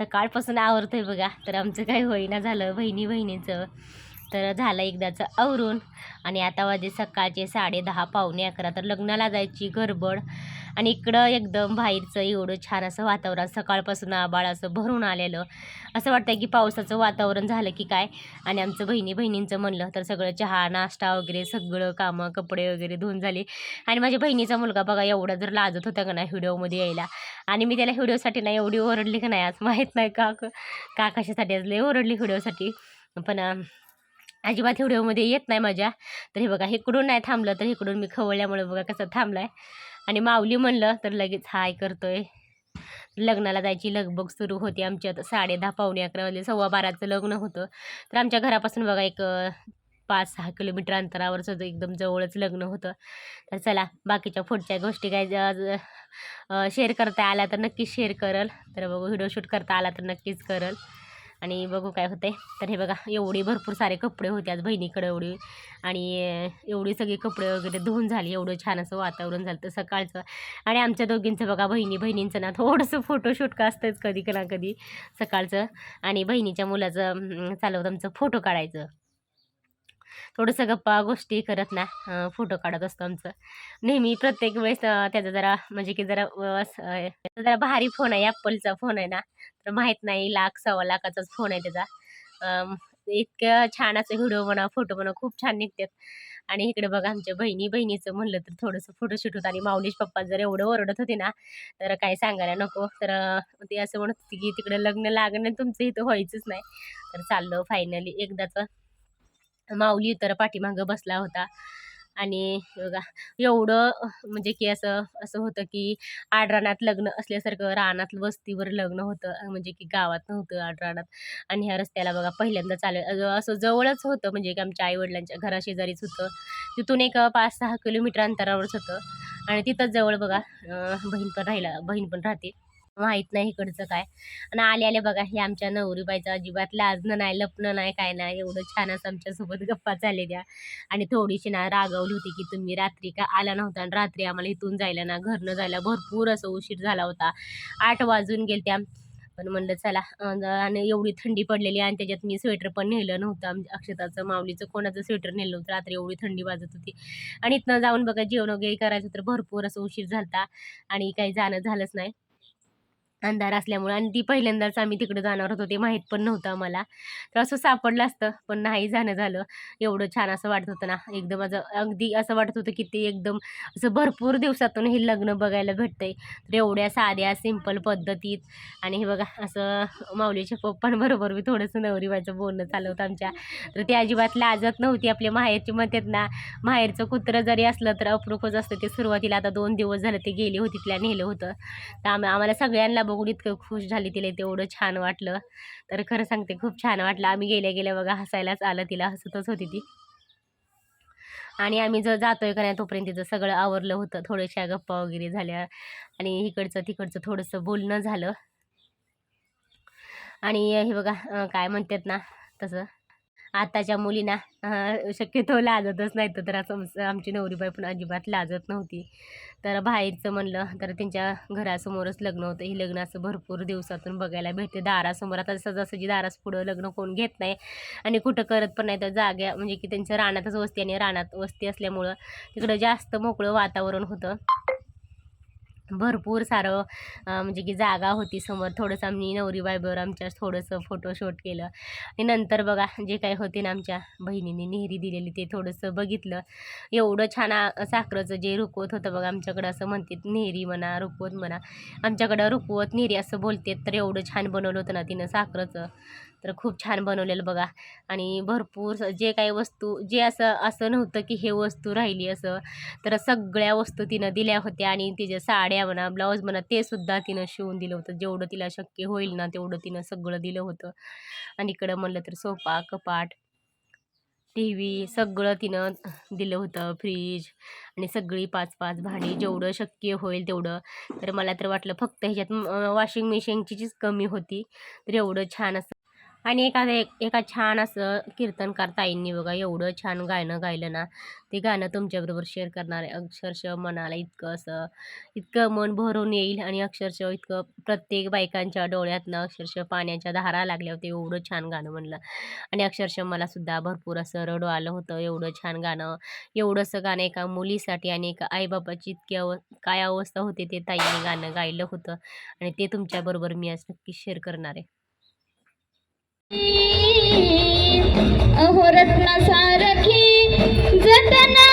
सकाळपासून आवरतोय बघा. तर आमचं काही होईना झालं बहिणी बहिणीचं तर झालं एकदाचं आवरून. आणि आता वाजे सकाळचे साडे दहा पावणे अकरा. तर लग्नाला जायची गडबड. आणि इकडं एकदम बाहेरचं एवढं छान असं वातावरण. सकाळपासून आबाळ असं भरून आलेलं. असं वाटतं की पावसाचं वातावरण झालं की काय? आणि आमचं बहिणी बहिणींचं म्हणलं तर सगळं चहा नाश्ता वगैरे सगळं कामं कपडे वगैरे धुवून झाली. आणि माझ्या बहिणीचा मुलगा बघा एवढा जर लाजत होता का नाही व्हिडिओमध्ये यायला. आणि मी त्याला व्हिडिओसाठी नाही एवढी ओरडली का नाही आज? माहीत नाही का का कशासाठी आज लय ओरडली व्हिडिओसाठी? पण अजिबात व्हिडिओमध्ये येत नाही माझ्या. तर हे बघा इकडून नाही थांबलं तर इकडून मी खवळल्यामुळे बघा कसं थांबलाय. आणि माऊली म्हणलं तर लगेच हाय करतोय. लग्नाला जायची लगबग सुरू होती आमच्यात. साडे दहा पावणे अकरा वाजले सव्वा बाराचं लग्न होतं. तर आमच्या घरापासून बघा एक पाच सहा किलोमीटर अंतरावरच होतं एकदम जवळच लग्न होतं. तर चला बाकीच्या पुढच्या गोष्टी काय शेअर करता आल्या तर नक्कीच शेअर करल. तर बघू व्हिडिओ शूट करता आला तर नक्कीच करल. आणि बघू काय होते तर हे बघा एवढी भरपूर सारे कपडे होते आज बहिणीकडे एवढी. आणि एवढे एवढी सगळी कपडे वगैरे धुवून झाली एवढं छान असं वातावरण झालं तर सकाळचं. आणि आमच्या दोघींचं बघा बहिणी बहिणींचं ना थोडंसं फोटोशूट का असतंच कधी कधी सकाळचं. आणि बहिणीच्या मुलाचं चालवत आमचं फोटो काढायचं. थोडंसं गप्पा गोष्टी करत ना फोटो काढत असतो आमचं. नेहमी प्रत्येक वेळेस त्याचा जरा म्हणजे की जरा जरा भारी फोन आहे ॲपलचा फोन आहे ना. तर माहीत नाही लाख सव्वा लाखाचाच फोन आहे त्याचा. इतकं छान असं व्हिडिओ म्हणा फोटो म्हणा खूप छान निघतात. आणि इकडे बघा आमच्या बहिणी बहिणीचं म्हणलं तर थोडंसं फोटोशूट होतं. आणि माऊलीश पप्पा जर एवढं ओरडत होते ना तर काय सांगायला नको. तर ते असं म्हणत होते की तिकडे लग्न लागणं तुमचं इथं व्हायचंच नाही. तर चाललं फायनली एकदाचं माऊली तर पाठीमागं बसला होता. आणि बघा एवढं म्हणजे की असं असं होतं की आडरानात लग्न असल्यासारखं रानात वस्तीवर लग्न होतं म्हणजे की गावात नव्हतं आडरानात. आणि ह्या रस्त्याला बघा पहिल्यांदा चालेल असं जवळच होतं म्हणजे की आमच्या आईवडिलांच्या घराशेजारीच होतं. तिथून एक पाच सहा किलोमीटर अंतरावरच होतं. आणि तिथंच जवळ बघा बहीण पण राहिला बहीण पण राहते. माहीत नाही इकडचं काय. आणि आले आले बघा हे आमच्या नवरीबाईचं अजिबात लाजणं नाही लपणं नाही काय नाही एवढं छान असं आमच्यासोबत गप्पा झालेल्या आणि थोडीशी ना रागवली होती की तुम्ही रात्री का आला नव्हता आणि रात्री आम्हाला इथून जायला ना घरनं जायला भरपूर असं उशीर झाला होता. आठ वाजून गेलत्या. पण म्हणलं चला आणि एवढी थंडी पडलेली आणि त्याच्यात मी स्वेटर पण नेलं नव्हतं. अक्षताचं माऊलीचं कोणाचं स्वेटर नेलं नव्हतं. रात्री एवढी थंडी वाजत होती. आणि इथनं जाऊन बघा जेवण वगैरे करायचं तर भरपूर असं उशीर झालता. आणि काही जाणं झालंच नाही. अंधार असल्यामुळे. आणि ती पहिल्यांदाच आम्ही तिकडे जाणार होतो ते माहीत पण नव्हतं आम्हाला. तर असं सापडलं असतं पण नाही जाणं झालं. एवढं छान असं वाटत होतं ना. एकदम असं अगदी असं वाटत होतं की ते एकदम असं भरपूर दिवसातून हे लग्न बघायला भेटतंय. तर एवढ्या साध्या सिंपल पद्धतीत. आणि हे बघा असं माऊलीच्या पप्पांबरोबर मी थोडंसं नवरीबाचं बोलणं चालू होतं आमच्या. तर ती अजिबात लाजत नव्हती आपल्या माहेरची म्हणतात ना. माहेरचं कुत्रं जरी असलं तर अप्रूपच असतं. ते सुरुवातीला आता दोन दिवस झालं ते गेली होती तिला नेलं होतं. तर आम्हाला सगळ्यांना बघून इतकं खुश झाली तिला तेवढं छान वाटलं. तर खरं सांगते खूप छान वाटलं. आम्ही गेल्या गेल्या बघा हसायलाच आलं तिला हसतच होती ती. आणि आम्ही जर जातोय का नाही तोपर्यंत तिचं सगळं आवरलं होतं. थोड्याशा गप्पा वगैरे झाल्या. आणि इकडचं तिकडचं थोडंसं बोलणं झालं. आणि हे बघा काय म्हणतात ना तसं. आताच्या मुलींना शक्यतो लाजतच नाही तर असं आमची नवरीबाई पण अजिबात लाजत नव्हती. तर बाहेरचं म्हणलं तर त्यांच्या घरासमोरच लग्न होतं. हे लग्न असं भरपूर दिवसातून बघायला भेटते. दारासमोर आता सजासजी दारास पुढं लग्न कोण घेत नाही आणि कुठं करत पण नाही. तर जाग्या म्हणजे की त्यांच्या रानातच वस्ती आणि रानात वस्ती असल्यामुळं तिकडं जास्त मोकळं वातावरण होतं. भरपूर सारं म्हणजे की जागा होती समोर. थोडंसं आम्ही नवरी बायबर आमच्या थोडंसं फोटोशूट केलं. आणि नंतर बघा जे काही होते ना आमच्या बहिणीने नेहरी दिलेली ते थोडंसं बघितलं. एवढं छान साखरचं साखरेचं जे रुकवत होतं बघा आमच्याकडं असं म्हणतात नेहरी म्हणा रुकवत म्हणा. आमच्याकडं रुकवत नेहरी असं बोलतात तर एवढं छान बनवलं होतं ना तिनं साखरेचं. तर खूप छान बनवलेलं बघा. आणि भरपूर स- जे काही वस्तू जे असं असं नव्हतं की हे वस्तू राहिली असं तर सगळ्या वस्तू तिनं दिल्या होत्या आणि तिच्या साड्या म्हणा ब्लाऊज म्हणा ते सुद्धा तिनं शिवून दिलं होतं. जेवढं तिला शक्य होईल ना तेवढं तिनं सगळं दिलं होतं. आणि इकडं म्हणलं तर सोफा कपाट टी व्ही सगळं तिनं दिलं होतं. फ्रीज आणि सगळी पाच पाच भांडी जेवढं शक्य होईल तेवढं. तर मला तर वाटलं फक्त ह्याच्यात वॉशिंग मशीनचीच कमी होती. तर एवढं छान असं आणि एखादं एक एका छान असं कीर्तनकार ताईंनी बघा एवढं छान गाणं गायलं ना ते गाणं तुमच्याबरोबर शेअर करणार आहे. अक्षरशः मनाला इतकं असं इतकं मन भरून येईल आणि अक्षरशः इतकं प्रत्येक बायकांच्या डोळ्यातनं अक्षरशः पाण्याच्या धारा लागल्या होत्या. एवढं छान गाणं म्हणलं. आणि अक्षरशः मलासुद्धा भरपूर असं रडू आलं होतं. एवढं छान गाणं एवढंसं गाणं एका मुलीसाठी आणि एका आईबापाची इतकी अव काय अवस्था होते ते ताईंनी गाणं गायलं होतं. आणि ते तुमच्याबरोबर मी आज नक्की शेअर करणार आहे. अहो रत्ना सारखी जतना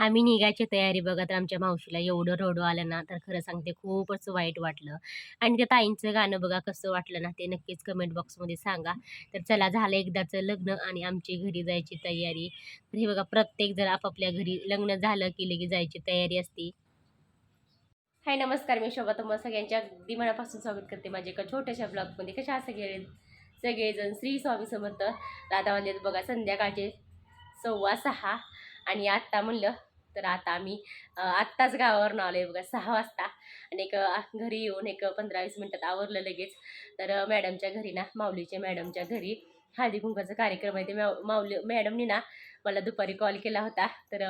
आम्ही निघायची तयारी बघा तर आमच्या मावशीला एवढं रडू आलं ना तर खरं सांगते खूपच वाईट वाटलं. आणि त्या ताईंचं गाणं बघा कसं वाटलं ना ते नक्कीच कमेंट बॉक्समध्ये सांगा. तर चला झालं एकदाचं लग्न आणि आमची घरी जायची तयारी. तर हे बघा प्रत्येक जण आपापल्या घरी लग्न झालं की लगेच जायची तयारी असते. हाय नमस्कार. मी शोभा. तुम्हाला सगळ्यांच्या अगदी मनापासून स्वागत करते माझ्या एका छोट्याशा ब्लॉगमध्ये कशा सगळे? सगळेजण श्री स्वामी समर्थ. दादा वाजलेत बघा संध्याकाळचे सव्वा सहा. आणि आत्ता म्हणलं तर आता आम्ही आत्ताच गावावरून आलो आहे बघा सहा वाजता. आणि एक घरी येऊन एक पंधरा वीस मिनटात आवरलं लगेच. तर मॅडमच्या घरी ना माऊलीच्या मॅडमच्या घरी हळदी कुंकाचा कार्यक्रम आहे. ते माऊली मॅडमनी ना मला दुपारी कॉल केला होता. तर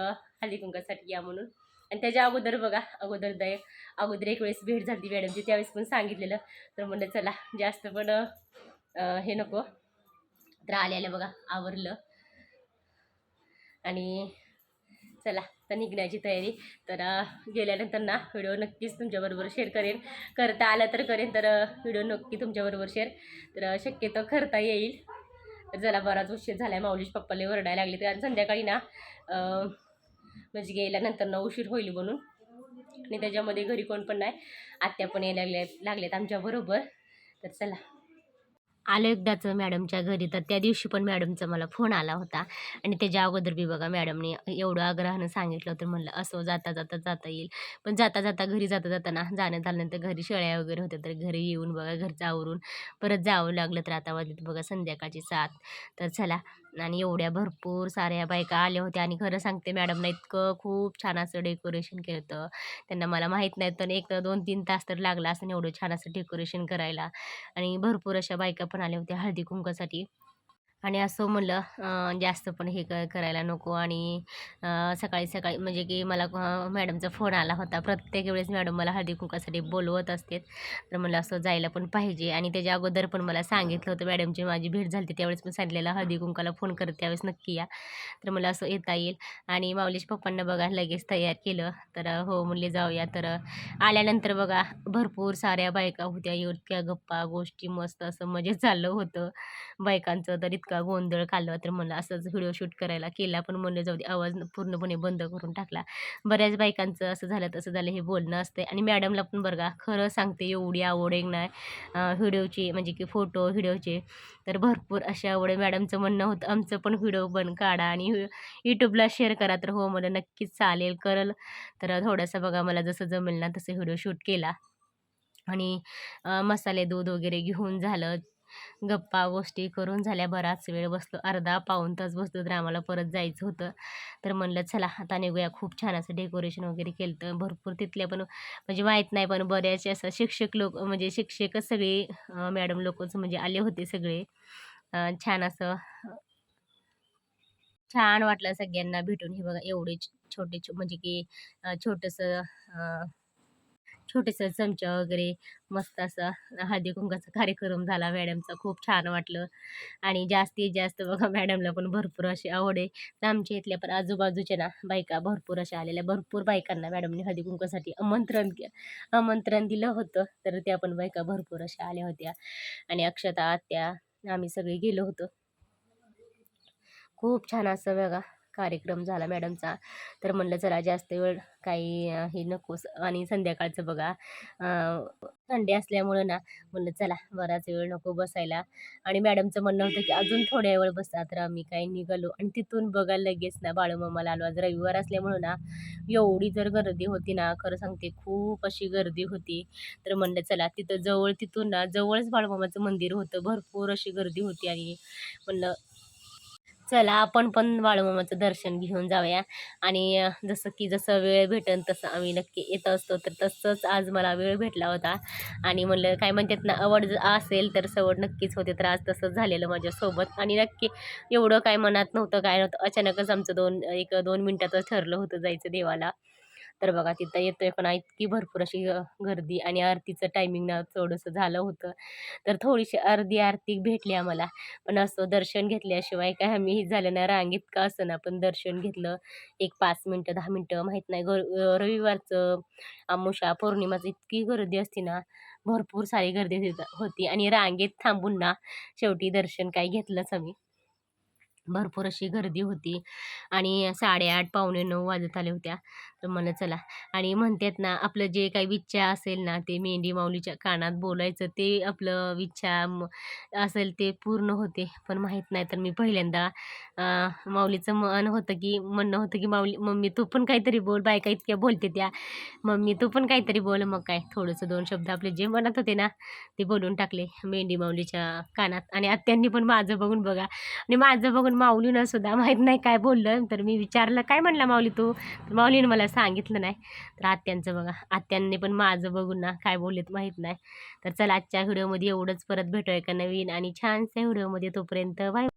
हळदी कुंकासाठी या म्हणून. आणि त्याच्या अगोदर बघा अगोदर दय अगोदर एक वेळेस भेट झाली मॅडमची. त्यावेळेस पण सांगितलेलं. तर म्हणलं चला जास्त पण हे नको. तर आल्याला बघा आवरलं. आणि चला. तर निघण्याची तयारी. तर गेल्यानंतर ना व्हिडिओ नक्कीच तुमच्याबरोबर शेअर करेन. करता आला तर करेन तर व्हिडिओ नक्की तुमच्याबरोबर शेअर. तर शक्यतो करता येईल. तर बराच उशीर झाला आहे माऊलीश पप्पाला ओरडायला लागले. तर संध्याकाळी ना म्हणजे गेल्यानंतर ना उशीर होईल म्हणून. आणि त्याच्यामध्ये घरी कोण पण नाही आत्या पण यायला लागल्या लागल्यात आमच्याबरोबर तर चला. आलो एकदाचं मॅडमच्या घरी तर त्या दिवशी पण मॅडमचा मला फोन आला होता. आणि त्याच्या अगोदर बी बघा मॅडमने एवढं आग्रहानं सांगितलं होतं म्हणलं असं जाता जाता जाता येईल. पण जाता जाता घरी जाता जाताना जाण्यात आल्यानंतर घरी शेळ्या वगैरे होत्या तर घरी येऊन बघा घरचं आवरून परत जावं लागलं. तर आता वाजत बघा संध्याकाळची सात. तर चला आणि एवढ्या भरपूर साऱ्या बायका आल्या होत्या आणि खरं सांगते मॅडमनं इतकं खूप छान असं डेकोरेशन केलं. होतं त्यांना मला माहीत नाही पण एक तर दोन तीन तास तर लागला असं एवढं छान असं डेकोरेशन करायला. आणि भरपूर अशा बायका पण आल्या होत्या हळदी कुंकासाठी आणि असं म्हणलं जास्त पण हे क करायला नको आणि सकाळी सकाळी म्हणजे की मला मॅडमचा फोन आला होता. प्रत्येक वेळेस मॅडम मला हळदी कुंकासाठी बोलवत असते तर मला असं जायला पण पाहिजे आणि त्याच्या अगोदर पण मला सांगितलं होतं मॅडमची माझी भेट झाली होती त्यावेळेस पण सांगितलेलं हळदी कुंकाला फोन करत त्यावेळेस नक्की या. तर मला असं येता येईल आणि माऊलीश पप्पांना बघा लगेच तयार केलं. तर हो म्हणले जाऊया. तर आल्यानंतर बघा भरपूर साऱ्या बायका होत्या इतक्या गप्पा गोष्टी मस्त असं मजे चाललं होतं बायकांचं. तर गोंधळ काढला तर म्हणलं असंच व्हिडिओ शूट करायला केला पण म्हणलं जाऊ दे आवाज पूर्णपणे बंद करून टाकला. बऱ्याच बायकांचं असं झालं तसं झालं हे बोलणं असतं आणि मॅडमला पण बरं का खरं सांगते एवढी आवड आहे नाही व्हिडिओची म्हणजे की फोटो व्हिडिओचे तर भरपूर अशा आवड आहे. मॅडमचं म्हणणं होतं आमचं पण व्हिडिओ पण काढा आणि यूट्यूबला शेअर करा. तर हो मला नक्कीच चालेल करल. तर थोडासा बघा मला जसं जमेल ना तसं व्हिडिओ शूट केला. आणि मसाले दूध वगैरे घेऊन झालं. गप्पा गोष्टी करून झाल्या. बराच वेळ बसलो. अर्धा पाऊन तास बसलो तर आम्हाला परत जायचं होतं. तर म्हणलं चला आता निघूया. खूप छान असं डेकोरेशन वगैरे केलं तर भरपूर तिथल्या पण म्हणजे माहीत नाही पण बऱ्याचशे असं शिक्षक लोक म्हणजे शिक्षकच सगळे मॅडम लोकच म्हणजे आले होते सगळे. छान असं छान वाटलं सगळ्यांना भेटून. हे बघा एवढे छोटे छो- म्हणजे की छोटंसं छोटेसा चमचा वगैरे मस्त असा हळदी कुंकाचा कार्यक्रम झाला मॅडमचा खूप छान वाटलं. आणि जास्तीत जास्त बघा मॅडमला पण भरपूर अशी आवड आहे. तर आमच्या इथल्या पण आजूबाजूच्या ना बायका भरपूर अशा आलेल्या भरपूर बायकांना मॅडमने हळदी कुंकासाठी आमंत्रण के- आमंत्रण दिलं होतं. तर त्या पण बायका भरपूर अशा आल्या होत्या. आणि अक्षता आत्या आम्ही सगळे गेलो होतो. खूप छान असं बघा कार्यक्रम झाला मॅडमचा. तर म्हणलं चला जास्त वेळ काही हे नकोस. आणि संध्याकाळचं बघा संडे असल्यामुळं ना म्हणलं चला बराच वेळ नको बसायला. आणि मॅडमचं म्हणणं होतं की अजून थोड्या वेळ बसा तर आम्ही काही निघालो. आणि तिथून बघा लगेच ना बाळूमामाला आलो. आज रविवार असल्यामुळं ना एवढी जर गर्दी होती ना खरं सांगते खूप अशी गर्दी होती. तर म्हणलं चला तिथं जवळ तिथून ना जवळच बाळूमामाचं मंदिर होतं. भरपूर अशी गर्दी होती आणि म्हणलं चला आपण पण बाळूमामाचं दर्शन घेऊन जाऊया. आणि जसं की जसं वेळ भेटेल तसं आम्ही नक्की येत असतो. तर तसंच आज मला वेळ भेटला होता. आणि म्हणलं काय म्हणतात ना आवड असेल तर सवड नक्कीच होते. तर आज तसंच झालेलं माझ्यासोबत. आणि नक्की एवढं काय मनात नव्हतं काय नव्हतं. अचानकच आमचं दोन एक दोन मिनटाचं ठरलं होतं जायचं देवाला. तर बघा तिथं येतोय पण इतकी भरपूर अशी गर्दी आणि आरतीचं टायमिंग ना थोडंसं झालं होतं. तर थोडीशी अर्धी आरती भेटली आम्हाला. पण असं दर्शन घेतल्याशिवाय काय आम्ही हे झालं ना रांगेत का असं ना पण दर्शन घेतलं. एक पाच मिनटं दहा मिनटं माहीत नाही. गर रविवारचं आमुषा पौर्णिमाचं इतकी गर्दी असते ना भरपूर सारी गर्दी होती. आणि रांगेत थांबून ना शेवटी दर्शन काही घेतलंच आम्ही. भरपूर अशी गर्दी होती आणि साडेआठ पावणे नऊ वाजत आल्या होत्या. तर म्हणलं चला. आणि म्हणतात ना आपलं जे काही विच्छा असेल ना ते मेंढी माऊलीच्या कानात बोलायचं ते आपलं विच्छा म- असेल ते पूर्ण होते. पण माहीत नाही तर मी पहिल्यांदा अं, माऊलीचं मन होतं की म्हणणं होतं की माऊली मम्मी तू पण काहीतरी बोल बायका इतक्या बोलते त्या. मम्मी तू पण काहीतरी बोल. मग काय थोडंसं दोन शब्द आपले जे मनात होते ना ते बोलून टाकले मेंढी माऊलीच्या कानात. आणि आत्यांनी पण माझं बघून बघा. आणि माझं बघून माऊलीनं सुद्धा माहीत नाही काय बोललं. तर मी विचारलं काय म्हणलं माऊली तू? तर माऊलीनं मला सांगितलं नाही. तर आत्यांचं बघा आत्यांनी पण माझं बघून ना काय बोललेत माहीत नाही. तर चला आजच्या व्हिडिओमध्ये एवढंच. परत भेटूया का नवीन आणि छानशा व्हिडिओमध्ये तोपर्यंत बाय